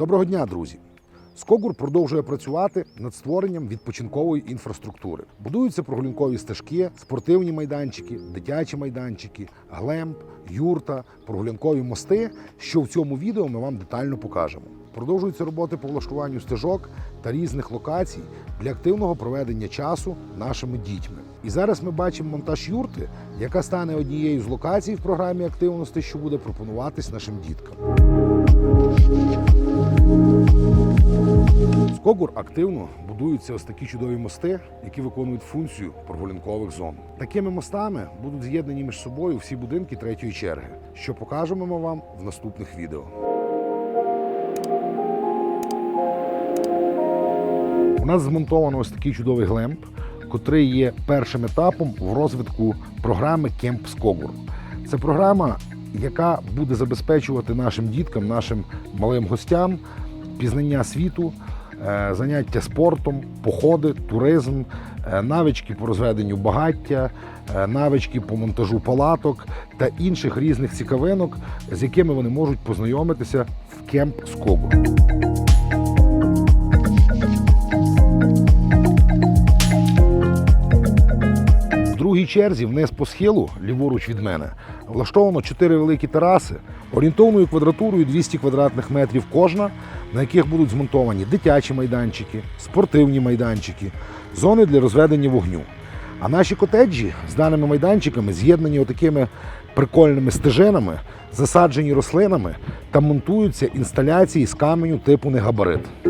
Доброго дня, друзі! Скогур продовжує працювати над створенням відпочинкової інфраструктури. Будуються прогулянкові стежки, спортивні майданчики, дитячі майданчики, глемп, юрта, прогулянкові мости, що в цьому відео ми вам детально покажемо. Продовжуються роботи по влаштуванню стежок та різних локацій для активного проведення часу нашими дітьми. І зараз ми бачимо монтаж юрти, яка стане однією з локацій в програмі активності, що буде пропонуватись нашим діткам. В Скогур активно будуються ось такі чудові мости, які виконують функцію прогулянкових зон. Такими мостами будуть з'єднані між собою всі будинки третьої черги, що покажемо ми вам в наступних відео. У нас змонтовано ось такий чудовий глемп, котрий є першим етапом в розвитку програми Кемп Скогур. Це програма, яка буде забезпечувати нашим діткам, нашим малим гостям пізнання світу, заняття спортом, походи, туризм, е, навички по розведенню багаття, е, навички по монтажу палаток та інших різних цікавинок, з якими вони можуть познайомитися в Кемп Скогур. Другій черзі вниз по схилу, ліворуч від мене, влаштовано чотири великі тераси орієнтовною квадратурою 200 квадратних метрів кожна, на яких будуть змонтовані дитячі майданчики, спортивні майданчики, зони для розведення вогню. А наші котеджі з даними майданчиками з'єднані отакими прикольними стежинами, засаджені рослинами та монтуються інсталяції з каменю типу негабарит.